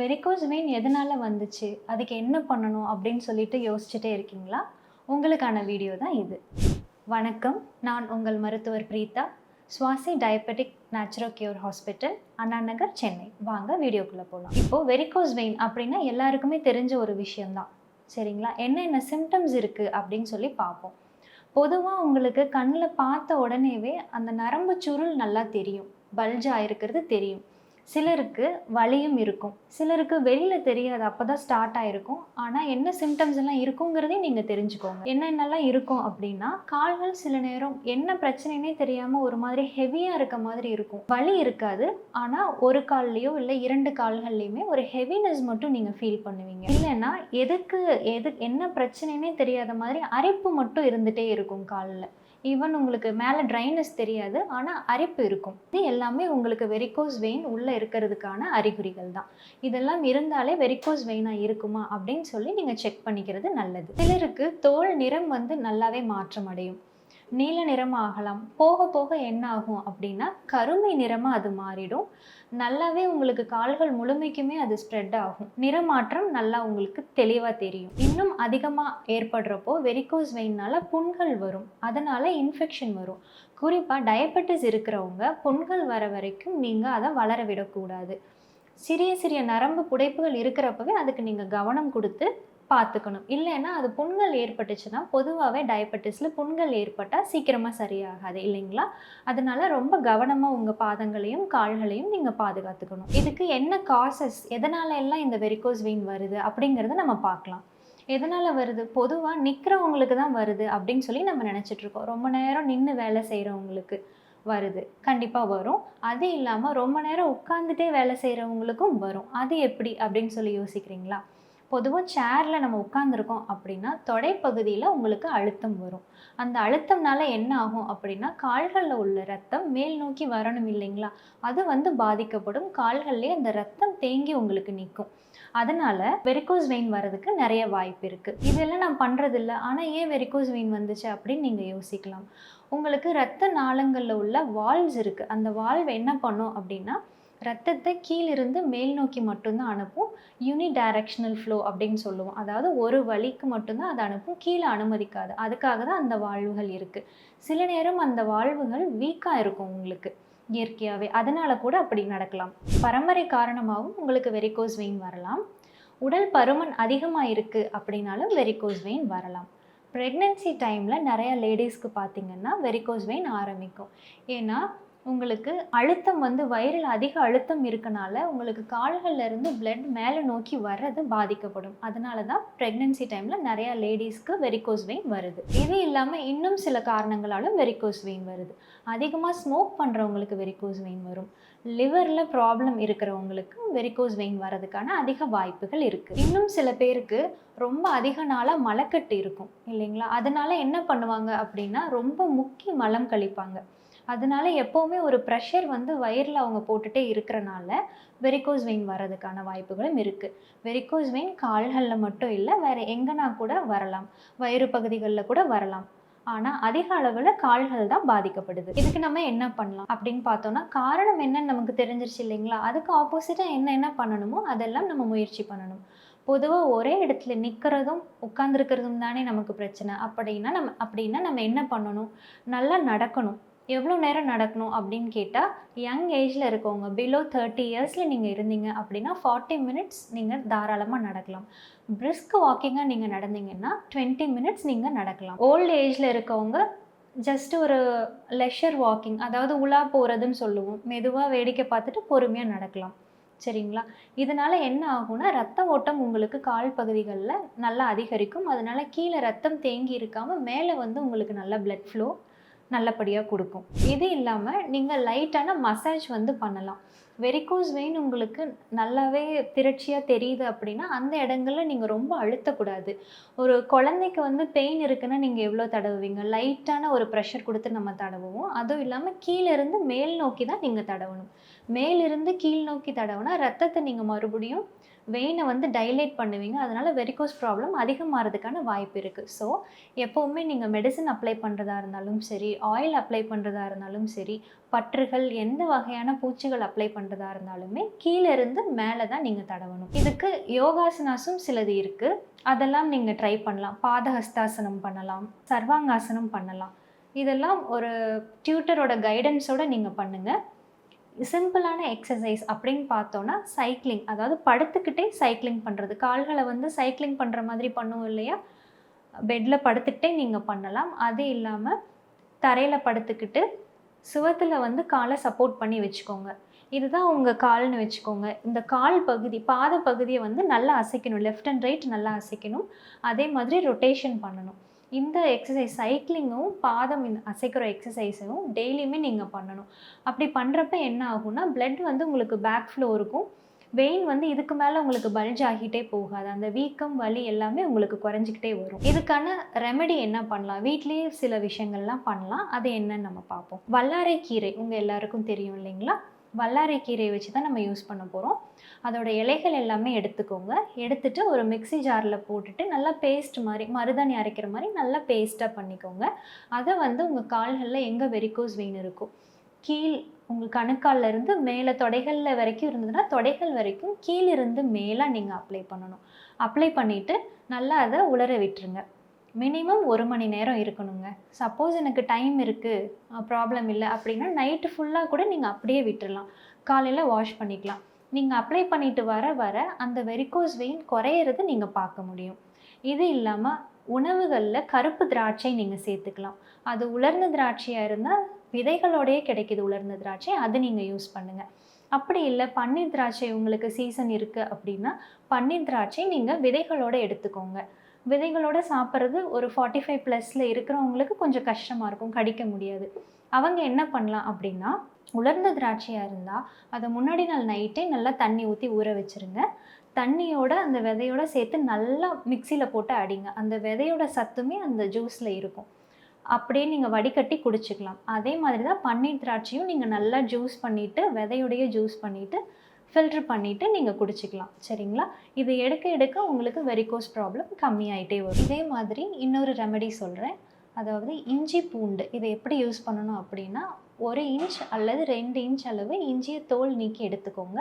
Varicose vein எதனால் வந்துச்சு? அதுக்கு என்ன பண்ணணும் அப்படின்னு சொல்லிட்டு யோசிச்சுட்டே இருக்கீங்களா? உங்களுக்கான வீடியோ தான் இது. வணக்கம். நான் உங்கள் மருத்துவர் Preetha Swasi diabetic naturo cure hospital Anna Nagar Chennai. வாங்க வீடியோக்குள்ளே போகலாம் இப்போது வெரிகோஸ் வெயின் அப்படின்னா எல்லாருக்குமே தெரிஞ்ச ஒரு விஷயம்தான். சரிங்களா? என்னென்ன சிம்டம்ஸ் இருக்குது அப்படின்னு சொல்லி பார்ப்போம். பொதுவாக உங்களுக்கு கண்ணில் பார்த்த உடனேவே அந்த நரம்பு சுருள் நல்லா தெரியும். பல்ஜ் ஆகிருக்கிறது தெரியும். சிலருக்கு வலியும் இருக்கும். சிலருக்கு வெளியில் தெரியாது அப்போ தான் ஸ்டார்ட் ஆகிருக்கும் ஆனால் என்ன சிம்டம்ஸ் எல்லாம் இருக்குங்கிறதையும் நீங்கள் தெரிஞ்சுக்கோங்க. என்னென்னலாம் இருக்கும் அப்படின்னா கால்கள் சில நேரம் என்ன பிரச்சனைனே தெரியாமல் ஒரு மாதிரி ஹெவியாக இருக்க மாதிரி இருக்கும். வலி இருக்காது. ஆனால் ஒரு கால்லையோ இல்லை இரண்டு கால்கள்லையுமே ஒரு ஹெவினஸ் மட்டும் நீங்கள் ஃபீல் பண்ணுவீங்க. இல்லைன்னா எதுக்கு எது என்ன பிரச்சனைனே தெரியாத மாதிரி அரிப்பு மட்டும் இருந்துகிட்டே இருக்கும் காலில். ஈவன் உங்களுக்கு மேலே ட்ரைனஸ் தெரியாது ஆனால் அரிப்பு இருக்கும். இது எல்லாமே உங்களுக்கு வெரிகோஸ் வெயின் உள்ளே இருக்கிறதுக்கான அறிகுறிகள் தான். இதெல்லாம் இருந்தாலே வெரிகோஸ் வெயினாக இருக்குமா அப்படின்னு சொல்லி நீங்கள் செக் பண்ணிக்கிறது நல்லது. சிலருக்கு தோல் நிறம் வந்து நல்லாவே மாற்றம் அடையும் நீல நிறம் ஆகலாம். போக போக என்ன ஆகும் அப்படின்னா கருமை நிறமாக அது மாறிடும். நல்லாவே உங்களுக்கு கால்கள் முழுமைக்குமே அது ஸ்ப்ரெட் ஆகும். நிறமாற்றம் நல்லா உங்களுக்கு தெளிவாக தெரியும். இன்னும் அதிகமாக ஏற்படுறப்போ வெரிகோஸ் வெயின்னால புண்கள் வரும். அதனால இன்ஃபெக்ஷன் வரும். குறிப்பாக டயபெட்டிஸ் இருக்கிறவங்க புண்கள் வர வரைக்கும் நீங்கள் அதை வளர விடக்கூடாது. சிறிய சிறிய நரம்பு புடைப்புகள் இருக்கிறப்பவே அதுக்கு நீங்கள் கவனம் கொடுத்து பார்த்துக்கணும். இல்லைன்னா அது புண்கள் ஏற்பட்டுச்சுன்னா பொதுவாகவே டயபெட்டிஸில் புண்கள் ஏற்பட்டால் சீக்கிரமாக சரியாகாது இல்லைங்களா? அதனால ரொம்ப கவனமாக உங்கள் பாதங்களையும் கால்களையும் நீங்கள் பாதுகாத்துக்கணும். இதுக்கு என்ன காசஸ் எதனால எல்லாம் இந்த வெரிகோஸ் வெயின் வருது அப்படிங்கிறத நம்ம பார்க்கலாம். எதனால் வருது? பொதுவாக நிற்கிறவங்களுக்கு தான் வருது அப்படின்னு சொல்லி நம்ம நினச்சிட்ருக்கோம் ரொம்ப நேரம் நின்று வேலை செய்கிறவங்களுக்கு வருது. கண்டிப்பாக வரும். அது இல்லாமல் ரொம்ப நேரம் உட்காந்துட்டே வேலை செய்கிறவங்களுக்கும் வரும். அது எப்படி அப்படின்னு சொல்லி யோசிக்கிறீங்களா? பொதுவாக சேரில் நம்ம உட்காந்துருக்கோம் அப்படின்னா தொடைப்பகுதியில் உங்களுக்கு அழுத்தம் வரும். அந்த அழுத்தம்னால என்ன ஆகும் அப்படின்னா கால்களில் உள்ள ரத்தம் மேல் நோக்கி வரணும் இல்லைங்களா? அது வந்து பாதிக்கப்படும். கால்கள்லேயே அந்த ரத்தம் தேங்கி உங்களுக்கு நிற்கும் அதனால வெரிகோஸ் வெயின் வர்றதுக்கு நிறைய வாய்ப்பு இருக்குது இதெல்லாம் நான் பண்ணுறதில்ல ஆனால் ஏன் வெரிகோஸ் வெயின் வந்துச்சு அப்படின்னு நீங்கள் யோசிக்கலாம். உங்களுக்கு ரத்த நாளங்களில் உள்ள வால்வ்ஸ் இருக்குது அந்த வால்வ் என்ன பண்ணும் அப்படின்னா ரத்தத்தை கீழிருந்து மேல் நோக்கி மட்டும்தான் அனுப்பும். யூனி டைரக்ஷனல் ஃப்ளோ அப்படின்னு சொல்லுவோம். அதாவது ஒரு வழிக்கு மட்டும்தான் அதை அனுப்பும். கீழே அனுமதிக்காது. அதுக்காக தான் அந்த வாழ்வுகள் இருக்குது சில நேரம் அந்த வாழ்வுகள் வீக்காக இருக்கும் உங்களுக்கு இயற்கையாகவே அதனால் கூட அப்படி நடக்கலாம். பரம்பரை காரணமாகவும் உங்களுக்கு வெரிகோஸ் வெயின் வரலாம். உடல் பருமன் அதிகமாக இருக்குது அப்படின்னாலும் வெரிகோஸ் வெயின் வரலாம். ப்ரெக்னென்சி டைமில் நிறையா லேடிஸ்க்கு பார்த்தீங்கன்னா வெரிகோஸ் வெயின் ஆரம்பிக்கும். ஏன்னா உங்களுக்கு அழுத்தம் வந்து வயிறில் அதிக அழுத்தம் இருக்கனால உங்களுக்கு கால்கள்ல இருந்து பிளட் மேலே நோக்கி வர்றது பாதிக்கப்படும். அதனால தான் ப்ரெக்னென்சி டைமில் நிறையா லேடிஸ்க்கு வெரிகோஸ் வெயின் வருது. இது இல்லாமல் இன்னும் சில காரணங்களாலும் வெரிகோஸ் வெயின் வருது. அதிகமாக ஸ்மோக் பண்ணுறவங்களுக்கு வெரிகோஸ் வெயின் வரும். லிவரில் ப்ராப்ளம் இருக்கிறவங்களுக்கு வெரிகோஸ் வெயின் வரதுக்கான அதிக வாய்ப்புகள் இருக்குது இன்னும் சில பேருக்கு ரொம்ப அதிக நாளாக மலக்கட்டு இருக்கும் இல்லைங்களா? அதனால என்ன பண்ணுவாங்க அப்படின்னா ரொம்ப முக்கி மலம் கழிப்பாங்க. அதனால எப்போவுமே ஒரு ப்ரெஷர் வந்து வயரில் அவங்க போட்டுகிட்டே இருக்கிறனால வெரிகோஸ் வெயின் வர்றதுக்கான வாய்ப்புகளும் இருக்குது வெரிகோஸ் வெயின் கால்களில் மட்டும் இல்லை வேறு எங்கன்னா கூட வரலாம். வயிறு பகுதிகளில் கூட வரலாம். ஆனால் அதிக அளவில் கால்கள் தான் பாதிக்கப்படுது. இதுக்கு நம்ம என்ன பண்ணலாம்? அப்படின்னு பார்த்தோம்னா காரணம் என்னன்னு நமக்கு தெரிஞ்சிருச்சு இல்லைங்களா? அதுக்கு ஆப்போசிட்டாக என்ன என்ன பண்ணணுமோ அதெல்லாம் நம்ம முயற்சி பண்ணணும். பொதுவாக ஒரே இடத்துல நிற்கிறதும் உட்காந்துருக்கிறதும் தானே நமக்கு பிரச்சனை. அப்படின்னா நம்ம அப்படின்னா நம்ம என்ன பண்ணணும்? நல்லா நடக்கணும். எவ்வளோ நேரம் நடக்கணும் அப்படின்னு கேட்டால் யங் ஏஜில் இருக்கவங்க பிலோ தேர்ட்டி இயர்ஸில் நீங்கள் இருந்தீங்க அப்படின்னா ஃபார்ட்டி மினிட்ஸ் நீங்கள் தாராளமாக நடக்கலாம். பிரிஸ்க் வாக்கிங்காக நீங்கள் நடந்தீங்கன்னா டுவெண்ட்டி மினிட்ஸ் நீங்கள் நடக்கலாம். ஓல்டு ஏஜில் இருக்கவங்க ஜஸ்ட் ஒரு லெஷர் வாக்கிங் அதாவது உலா போகிறதுன்னு சொல்லுவோம். மெதுவாக வேடிக்கை பார்த்துட்டு பொறுமையாக நடக்கலாம். சரிங்களா? இதனால் என்ன ஆகும்னா ரத்த ஓட்டம் உங்களுக்கு கால் பகுதிகளில் நல்லா அதிகரிக்கும். அதனால் கீழே ரத்தம் தேங்கி இருக்காமல் மேலே வந்து உங்களுக்கு நல்ல பிளட் ஃப்ளோ நல்லபடியாக கொடுக்கும். இது இல்லாமல் நீங்கள் லைட்டான மசாஜ் வந்து பண்ணலாம். வெரிகோஸ் வெயின் உங்களுக்கு நல்லாவே திரட்சியாக தெரியுது அப்படின்னா அந்த இடங்களில் நீங்கள் ரொம்ப அழுத்தக்கூடாது. ஒரு குழந்தைக்கு வந்து பெயின் இருக்குன்னா நீங்கள் எவ்வளோ தடவுவீங்க? லைட்டான ஒரு ப்ரெஷர் கொடுத்து நம்ம தடவுவோம். அதுவும் இல்லாமல் கீழே இருந்து மேல் நோக்கி தான் நீங்கள் தடவணும். மேலிருந்து கீழ் நோக்கி தடவுனா ரத்தத்தை நீங்கள் மறுபடியும் வெயினை வந்து டைலேட் பண்ணுவீங்க. அதனால் வெரிகோஸ் ப்ராப்ளம் அதிகமாகிறதுக்கான வாய்ப்பு இருக்குது ஸோ எப்போவுமே நீங்கள் மெடிசன் அப்ளை பண்ணுறதா இருந்தாலும் சரி ஆயில் அப்ளை பண்ணுறதா இருந்தாலும் சரி பற்றுகள் எந்த வகையான பூச்சிகள் அப்ளை பண்ணுறதா இருந்தாலுமே கீழே இருந்து மேலே தான் நீங்கள் தடவணும். இதுக்கு யோகாசனாசும் சிலது இருக்குது அதெல்லாம் நீங்கள் ட்ரை பண்ணலாம். பாதஹஸ்தாசனம் பண்ணலாம். சர்வாங்காசனம் பண்ணலாம். இதெல்லாம் ஒரு டியூட்டரோட கைடன்ஸோடு நீங்கள் பண்ணுங்கள் சிம்பிளான எக்ஸசைஸ் அப்படின்னு பார்த்தோன்னா சைக்கிளிங் அதாவது படுத்துக்கிட்டே சைக்கிளிங் பண்ணுறது கால்களை வந்து சைக்கிளிங் பண்ணுற மாதிரி பண்ணுவோம் இல்லையா? பெட்டில் படுத்துக்கிட்டே நீங்கள் பண்ணலாம். அது இல்லாமல் தரையில் படுத்துக்கிட்டு சுவத்தில் வந்து காலை சப்போர்ட் பண்ணி வச்சுக்கோங்க. இதுதான் உங்கள் கால்னு வச்சுக்கோங்க. இந்த கால் பகுதி பாத பகுதியை வந்து நல்லா அசைக்கணும். லெஃப்ட் அண்ட் ரைட் நல்லா அசைக்கணும். அதே மாதிரி ரொட்டேஷன் பண்ணணும். இந்த எக்ஸசைஸ் சைக்கிளிங்கும் பாதம் இந்த அசைக்கிற எக்ஸசைஸும் டெய்லியுமே நீங்கள் பண்ணணும். அப்படி பண்ணுறப்ப என்ன ஆகும்னா பிளட் வந்து உங்களுக்கு பேக் ஃப்ளோ இருக்கும். வெயின் வந்து இதுக்கு மேலே உங்களுக்கு பல்ஜ் ஆகிட்டே போகாது. அந்த வீக்கம் வலி எல்லாமே உங்களுக்கு குறைஞ்சிக்கிட்டே வரும். இதுக்கான ரெமெடி என்ன பண்ணலாம்? வீட்லேயே சில விஷயங்கள்லாம் பண்ணலாம். அது என்னன்னு நம்ம பார்ப்போம். வல்லாரை கீரை உங்கள் எல்லாருக்கும் தெரியும் இல்லைங்களா? வல்லாரை கீரையை வச்சு தான் நம்ம யூஸ் பண்ண போகிறோம் அதோட இலைகள் எல்லாமே எடுத்துக்கோங்க. எடுத்துட்டு ஒரு மிக்ஸி ஜாரில் போட்டுட்டு நல்லா பேஸ்ட் மாதிரி மருதாணி அரைக்கிற மாதிரி நல்லா பேஸ்ட்டாக பண்ணிக்கோங்க. அதை வந்து உங்கள் கால்களில் எங்கே வெரிக்கோஸ் வெயின் இருக்கும் கீழ் உங்கள் கணுக்கால்ல இருந்து மேலே தொடைகளில் வரைக்கும் இருந்ததுன்னா தொடைகள் வரைக்கும் கீழிருந்து மேலே நீங்கள் அப்ளை பண்ணணும். அப்ளை பண்ணிவிட்டு நல்லா அதை உலர விட்டுருங்க. மினிமம் ஒரு மணி நேரம் இருக்கணுங்க. சப்போஸ் எனக்கு டைம் இருக்குது ப்ராப்ளம் இல்லை அப்படின்னா நைட்டு ஃபுல்லாக கூட நீங்கள் அப்படியே விட்டுடலாம் காலையில் வாஷ் பண்ணிக்கலாம். நீங்கள் அப்ளை பண்ணிட்டு வர வர அந்த வெரிகோஸ் வெயின் குறையிறது நீங்கள் பார்க்க முடியும். இது இல்லாமல் உணவுகளில் கருப்பு திராட்சை நீங்கள் சேர்த்துக்கலாம். அது உலர்ந்த திராட்சையாக இருந்தால் விதைகளோடையே கிடைக்கிது உலர்ந்த திராட்சை அது நீங்கள் யூஸ் பண்ணுங்கள் அப்படி இல்லை பன்னீர் திராட்சை உங்களுக்கு சீசன் இருக்குது அப்படின்னா பன்னீர் திராட்சை நீங்கள் விதைகளோடு எடுத்துக்கோங்க. விதைகளோடு சாப்பிட்றது ஒரு ஃபார்ட்டி ஃபைவ் ப்ளஸில் இருக்கிறவங்களுக்கு கொஞ்சம் கஷ்டமாக இருக்கும் கடிக்க முடியாது. அவங்க என்ன பண்ணலாம் அப்படின்னா உலர்ந்த திராட்சையாக இருந்தால் அதை முன்னாடி நாள் நைட்டே நல்லா தண்ணி ஊற்றி ஊற வச்சுருங்க. தண்ணியோட அந்த விதையோட சேர்த்து நல்லா மிக்சியில் போட்டு அடிங்க. அந்த விதையோட சத்துமே அந்த ஜூஸில் இருக்கும். அப்படியே நீங்கள் வடிகட்டி குடிச்சிக்கலாம். அதே மாதிரி தான் பன்னீர் திராட்சையும் நீங்கள் நல்லா ஜூஸ் பண்ணிவிட்டு விதையுடைய ஜூஸ் பண்ணிவிட்டு ஃபில்ட்ரு பண்ணிவிட்டு நீங்கள் குடிச்சிக்கலாம். சரிங்களா? இது எடுக்க எடுக்க உங்களுக்கு வெரிகோஸ் ப்ராப்ளம் கம்மியாயிட்டே வரும். இதே மாதிரி இன்னொரு ரெமெடி சொல்கிறேன் அதாவது இஞ்சி பூண்டு. இதை எப்படி யூஸ் பண்ணணும் அப்படின்னா ஒரு இன்ச் அல்லது ரெண்டு இன்ச் அளவு இஞ்சியை தோல் நீக்கி எடுத்துக்கோங்க.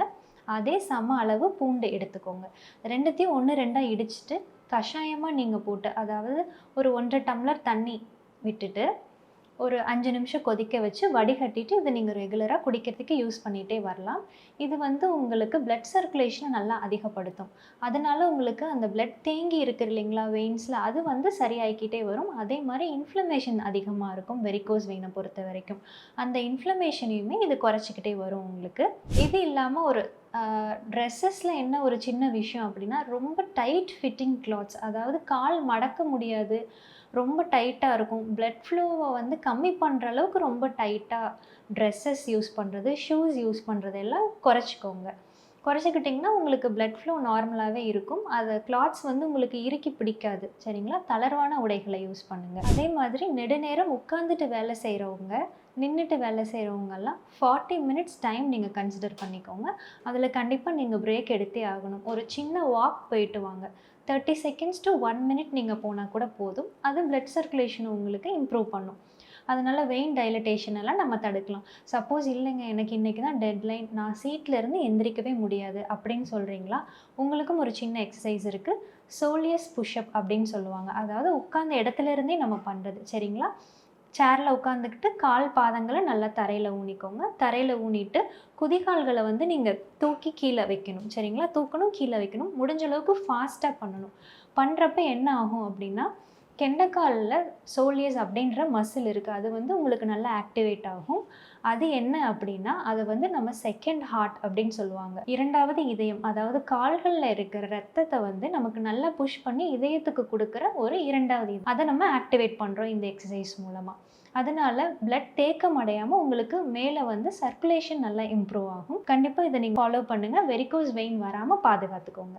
அதே சம அளவு பூண்டு எடுத்துக்கோங்க. ரெண்டுத்தையும் ஒன்று ரெண்டாக இடிச்சிட்டு கஷாயமாக நீங்கள் போட்டு அதாவது ஒரு ஒன்றரை டம்ளர் தண்ணி விட்டுட்டு ஒரு அஞ்சு நிமிஷம் கொதிக்க வச்சு வடிகட்டிட்டு இதை நீங்கள் ரெகுலராக குடிக்கிறதுக்கு யூஸ் பண்ணிகிட்டே வரலாம். இது வந்து உங்களுக்கு பிளட் சர்க்குலேஷனை நல்லா அதிகப்படுத்தும். அதனால் உங்களுக்கு அந்த பிளட் தேங்கி இருக்குது இல்லைங்களா வெயின்ஸில் அது வந்து சரியாகிக்கிட்டே வரும். அதே மாதிரி இன்ஃப்ளமேஷன் அதிகமாக இருக்கும் வெரிகோஸ் வெயினை பொறுத்த வரைக்கும். அந்த இன்ஃப்ளமேஷனையுமே இது குறைச்சிக்கிட்டே வரும் உங்களுக்கு. இது இல்லாமல் ஒரு ட்ரெஸ்ஸஸில் என்ன ஒரு சின்ன விஷயம் அப்படின்னா ரொம்ப டைட் ஃபிட்டிங் கிளாத்ஸ் அதாவது கால் மடக்க முடியாது. ரொம்ப டைட்டாக இருக்கும். பிளட் ஃப்ளோவை வந்து கம்மி பண்ணுற அளவுக்கு ரொம்ப டைட்டாக ட்ரெஸ்ஸஸ் யூஸ் பண்ணுறது ஷூஸ் யூஸ் பண்ணுறது எல்லாம் குறைச்சிக்கோங்க. குறைச்சிக்கிட்டிங்கன்னா உங்களுக்கு பிளட் ஃப்ளோ நார்மலாகவே இருக்கும். அதை கிளாத்ஸ் வந்து உங்களுக்கு இறுக்கி பிடிக்காது. சரிங்களா? தளர்வான உடைகளை யூஸ் பண்ணுங்கள் அதே மாதிரி நெடுநேரம் உட்காந்துட்டு வேலை செய்கிறவங்க நின்றுட்டு வேலை செய்கிறவங்கெல்லாம் ஃபார்ட்டி மினிட்ஸ் டைம் நீங்கள் கன்சிடர் பண்ணிக்கோங்க. அதில் கண்டிப்பாக நீங்கள் பிரேக் எடுத்தே ஆகணும். ஒரு சின்ன வாக் போயிட்டு வாங்க. Thirty seconds to one minute நீங்கள் போனால் கூட போதும். அது பிளட் சர்க்குலேஷன் உங்களுக்கு இம்ப்ரூவ் பண்ணும். அதனால் வெயின் டைலட்டேஷன் எல்லாம் நம்ம தடுக்கலாம். சப்போஸ் இல்லைங்க எனக்கு இன்றைக்கி தான் டெட்லைன் நான் சீட்லேருந்து எந்திரிக்கவே முடியாது அப்படின்னு சொல்கிறீங்களா உங்களுக்கும் ஒரு சின்ன எக்ஸசைஸ் இருக்குது சோலியஸ் புஷ்அப் அப்படின்னு சொல்லுவாங்க. அதாவது உட்காந்த இடத்துல இருந்தே நம்ம பண்ணுறது சரிங்களா? சேரில் உட்காந்துக்கிட்டு கால் பாதங்களை நல்லா தரையில் ஊனிக்கோங்க. தரையில் ஊனிட்டு குதிகால்களை வந்து நீங்கள் தூக்கி கீழே வைக்கணும். சரிங்களா? தூக்கணும் கீழே வைக்கணும். முடிஞ்ச அளவுக்கு ஃபாஸ்ட்டாக பண்ணணும். பண்ணுறப்ப என்ன ஆகும் அப்படின்னா கெண்டைக்காலில் சோலியஸ் அப்படின்ற மசில் இருக்குது அது வந்து உங்களுக்கு நல்லா ஆக்டிவேட் ஆகும். அது என்ன அப்படின்னா அதை வந்து நம்ம செகண்ட் ஹார்ட் அப்படின்னு சொல்லுவாங்க. இரண்டாவது இதயம் அதாவது கால்களில் இருக்கிற ரத்தத்தை வந்து நமக்கு நல்லா புஷ் பண்ணி இதயத்துக்கு கொடுக்குற ஒரு இரண்டாவது இதயம். அதை நம்ம ஆக்டிவேட் பண்ணுறோம் இந்த எக்ஸசைஸ் மூலமாக அதனால பிளட் தேக்கம் அடையாமல் உங்களுக்கு மேலே வந்து சர்க்குலேஷன் நல்லா இம்ப்ரூவ் ஆகும். கண்டிப்பாக இதை நீங்கள் ஃபாலோ பண்ணுங்கள் வெரிகோஸ் வெயின் வராமல் பாதுகாத்துக்கோங்க.